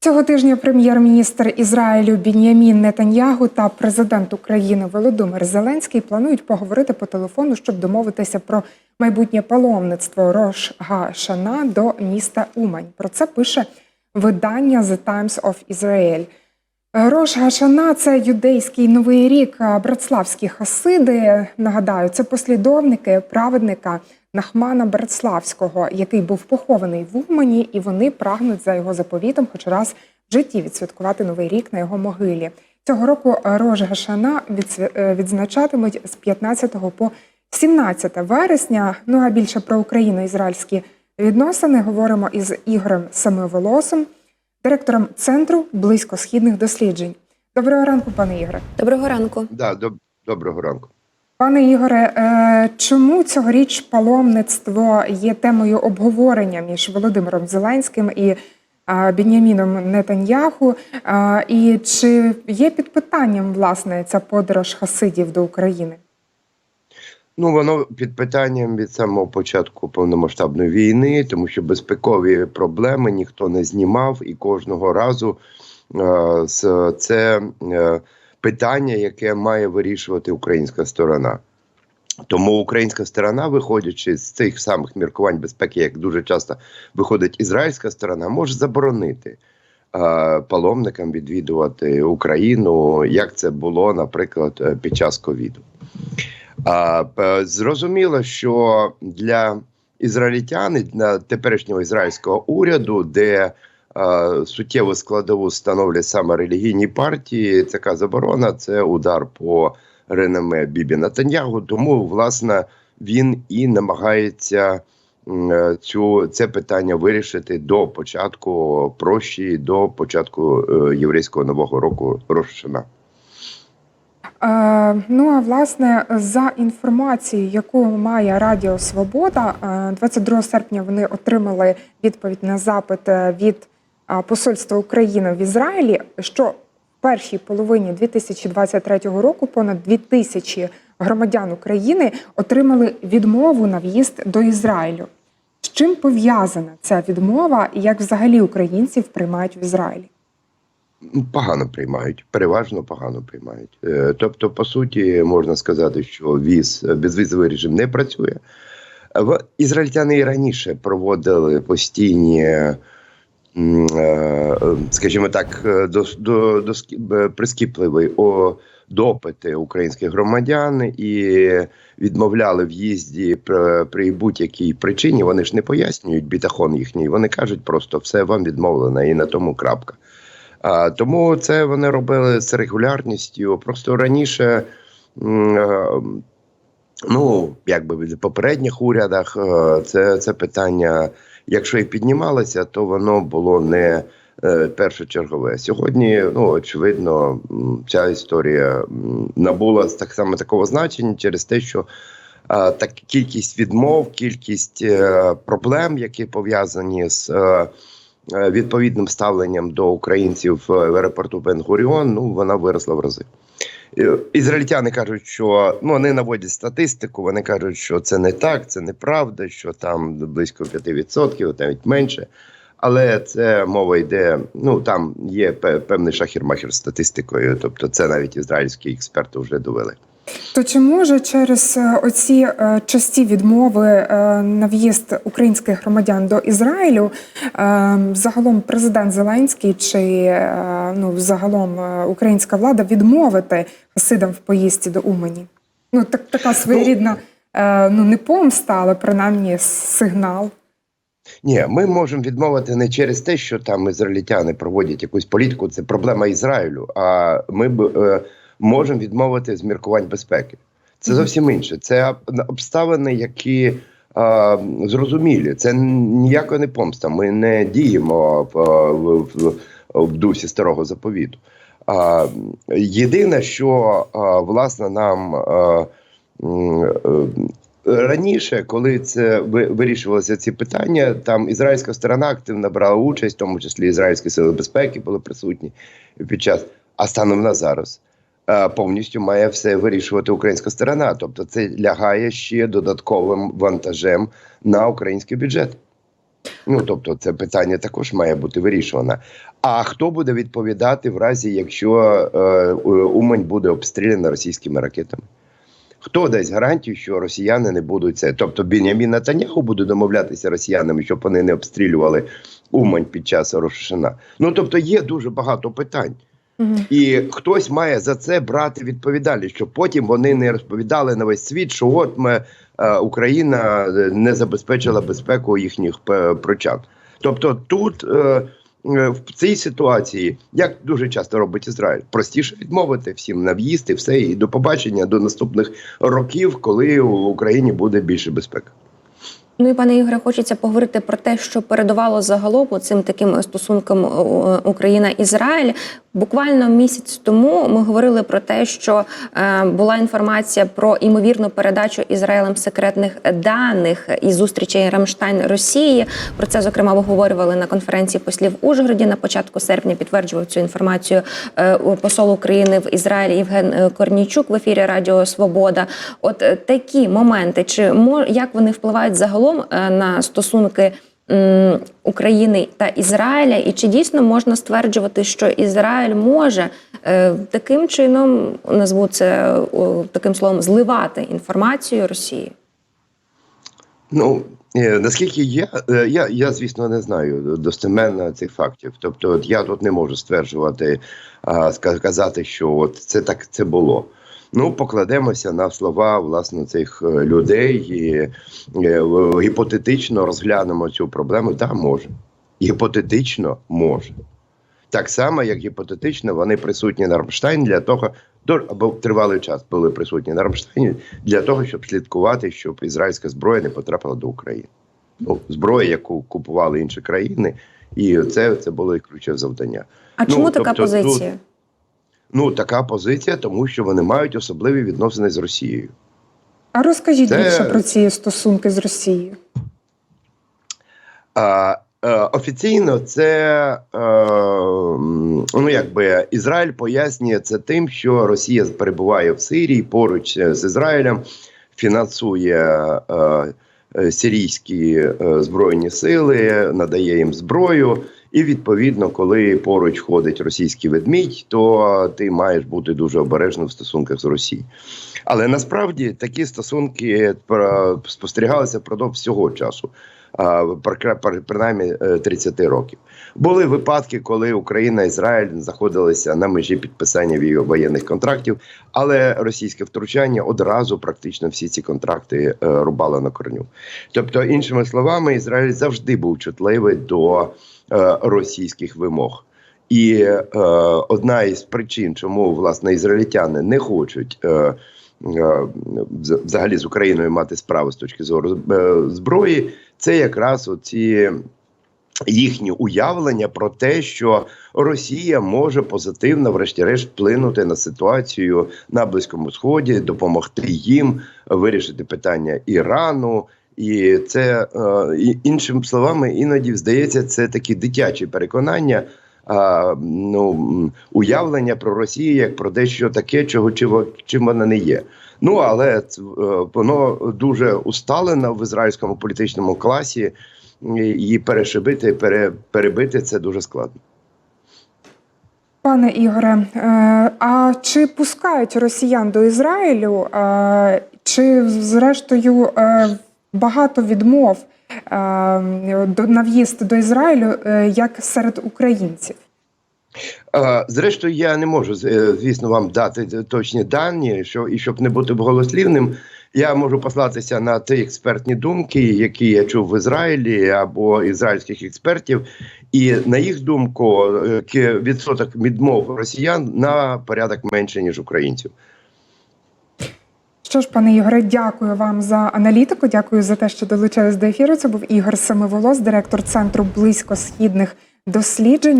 Цього тижня прем'єр-міністр Ізраїлю Бін'ямін Нетаньягу та президент України Володимир Зеленський планують поговорити по телефону, щоб домовитися про майбутнє паломництво Рош Га-Шана до міста Умань. Про це пише видання The Times of Israel. Рош Гашана це юдейський новий рік. Братславські хасиди. Нагадаю, це послідовники праведника Нахмана Братславського, який був похований в Умані, і вони прагнуть за його заповітом, хоч раз в житті відсвяткувати новий рік на його могилі. Цього року Рош Гашана е, відзначатимуть з 15 по 17 вересня. Ну а більше про україно-ізраїльські відносини говоримо із Ігорем Самоволосом, директором центру близькосхідних досліджень. Доброго ранку, пане Ігоре. Доброго ранку. Да, доб- доброго ранку. Пане Ігоре, е, чому цьогоріч паломництво є темою обговорення між Володимиром Зеленським і е, Нетаньяху? Е, І чи є під питанням власне ця подорож хасидів до України? Ну, воно під питанням від самого початку повномасштабної війни, тому що безпекові проблеми ніхто не знімав, і кожного разу е, це е, питання, яке має вирішувати українська сторона. Тому українська сторона, виходячи з цих самих міркувань безпеки, як дуже часто виходить ізраїльська сторона, може заборонити е, паломникам відвідувати Україну, як це було, наприклад, е, під час ковіду. П- зрозуміло, що для ізраїльтян, для теперішнього ізраїльського уряду, де суттєву складову становлять саме релігійні партії, така заборона це удар по реноме Бібі Натаньягу. Тому, власне, він і намагається е, цю це питання вирішити до початку прощі, до початку е, єврейського нового року Рошана. Е, ну а власне, за інформацією, яку має Радіо Свобода, е, 22 серпня вони отримали відповідь на запит е, від е, посольства України в Ізраїлі, що в першій половині 2023 року понад 2000 громадян України отримали відмову на в'їзд до Ізраїлю. З чим пов'язана ця відмова і як взагалі українців приймають в Ізраїлі? Погано приймають, переважно погано приймають. Е, Тобто, по суті, можна сказати, що віз безвізовий режим не працює. Ізраїльтяни і раніше проводили постійні, скажімо так, е, до, до, до прискіпливі о, допити українських громадян і відмовляли в їзді при, будь-якій причині. Вони ж не пояснюють бітахон їхній. Вони кажуть просто все вам відмовлено, і на тому крапка. А, тому це вони робили з регулярністю. Просто раніше, е, ну якби в попередніх урядах, е, це, це питання, якщо і піднімалося, то воно було не е, першочергове. Сьогодні, ну очевидно, ця історія набула так само такого значення через те, що. Так кількість відмов, кількість е, проблем, які пов'язані з е, відповідним ставленням до українців в аеропорту Бен-Гуріон, ну вона виросла в рази. Ізраїльтяни кажуть, що ну вони наводять статистику. Вони кажуть, що це не так, це неправда, що там близько 5%, навіть менше. Але це мова йде. Ну там є певний шахір-махір статистикою. Тобто, це навіть ізраїльські експерти вже довели. То чи може через е, оці е, часті відмови е, на в'їзд українських громадян до Ізраїлю е, загалом президент Зеленський чи ну загалом е, українська влада відмовити хасидам в поїздці до Умані? Ну так така своєрідна е, ну не помста, але принаймні сигнал. Ні, ми можемо відмовити не через те, що там ізраїльтяни проводять якусь політику. Це проблема Ізраїлю. А ми б е, можемо відмовити з міркувань безпеки. Це зовсім інше. Це обставини, які е, зрозумілі. Це ніяко не помста. Ми не діємо в, в, дусі старого заповіту. А, єдине, що а, власне нам. А, е, Раніше, коли це ви- вирішувалися ці питання, там ізраїльська сторона активно брала участь, в тому числі ізраїльські сили безпеки були присутні під час. А станом на зараз е, повністю має все вирішувати українська сторона. Тобто, це лягає ще додатковим вантажем на український бюджет. Ну тобто, це питання також має бути вирішувано. А хто буде відповідати в разі, якщо е, Умань буде обстріляна російськими ракетами? Хто дасть гарантію, що росіяни не будуть це? Тобто Бінямін Натаняху буде домовлятися росіянами, щоб вони не обстрілювали Умань під час Рошина? Ну тобто є дуже багато питань. І хтось має за це брати відповідальність, щоб потім вони не розповідали на весь світ, що от ми, е, Україна е, не забезпечила безпеку їхніх е, прочан. Тобто тут в цій ситуації, як дуже часто робить Ізраїль, простіше відмовити всім на в'їзд і все, і до побачення до наступних років, коли у Україні буде більше безпеки. Ну і пане Ігоре, хочеться поговорити про те, що передувало загалом цим таким стосункам е, Україна-Ізраїль. Буквально місяць тому ми говорили про те, що е, була інформація про імовірну передачу Ізраїлем секретних даних із зустрічей Рамштайн Росії. Про це зокрема обговорювали на конференції послів Ужгороді. На початку серпня підтверджував цю інформацію е, посол України в Ізраїлі Євген е, Корнійчук в ефірі Радіо Свобода. От е, такі моменти, чи як вони впливають загалом е, на стосунки? України та Ізраїля, і чи дійсно можна стверджувати, що Ізраїль може е, таким чином назву це таким словом зливати інформацію Росії? Ну е, наскільки є, я, я звісно не знаю достеменно цих фактів. Тобто, я тут не можу стверджувати, а, ска- що от це так це було. Ну, покладемося на слова власне цих е, людей і е, гіпотетично розглянемо цю проблему. Так, може. Гіпотетично може. Так само, як гіпотетично, вони присутні на Рамштайні для того, або тривалий час були присутні на Рамштайні для того, щоб слідкувати, щоб ізраїльська зброя не потрапила до України. Ну, зброя, яку купували інші країни, і це, це було і ключове завдання. А Ну, чому така тобто позиція? Ну, така позиція, тому що вони мають особливі відносини з Росією. А розкажіть Це- більше про ці стосунки з Росією. А, е, офіційно це е, ну якби Ізраїль пояснює це тим, що Росія перебуває в Сирії поруч з Ізраїлем, фінансує е, сирійські збройні сили, надає їм зброю. І відповідно, коли поруч ходить російський ведмідь, то ти маєш бути дуже обережним в стосунках з Росією. Але насправді такі стосунки е, спостерігалися впродовж всього часу принаймні е, 30 років. Були випадки, коли Україна і Ізраїль знаходилися на межі підписання воєнних контрактів, але російське втручання одразу практично всі ці контракти е, рубало на корню. Тобто, іншими словами, Ізраїль завжди був чутливий до е, російських вимог. І е, одна із причин, чому власне ізраїльтяни не хочуть. Е, е, взагалі з Україною мати справу з точки зору е, зброї, це якраз оці їхні уявлення про те, що Росія може позитивно, врешті-решт, вплинути на ситуацію на Близькому Сході, допомогти їм вирішити питання Ірану. І це е, іншими словами, іноді здається, це такі дитячі переконання. А, ну, уявлення про Росію як про дещо таке, чого чим, вона не є. Ну але е, воно дуже усталено в ізраїльському політичному класі, і- перешибити, пере, перебити це дуже складно. Пане Ігоре, е, а чи пускають росіян до Ізраїлю, е, чи зрештою е, багато відмов е, на в'їзд до Ізраїлю, е, як серед українців? Зрештою, я не можу е, звісно вам дати точні дані, що і щоб не бути голослівним, я можу послатися на ті експертні думки, які я чув в Ізраїлі або ізраїльських експертів, і на їх думку, відсоток відмов росіян на порядок менше ніж українців. Що ж, пане Ігоре, дякую вам за аналітику. Дякую за те, що долучились до ефіру. Це був Ігор Семиволос, директор центру близькосхідних досліджень.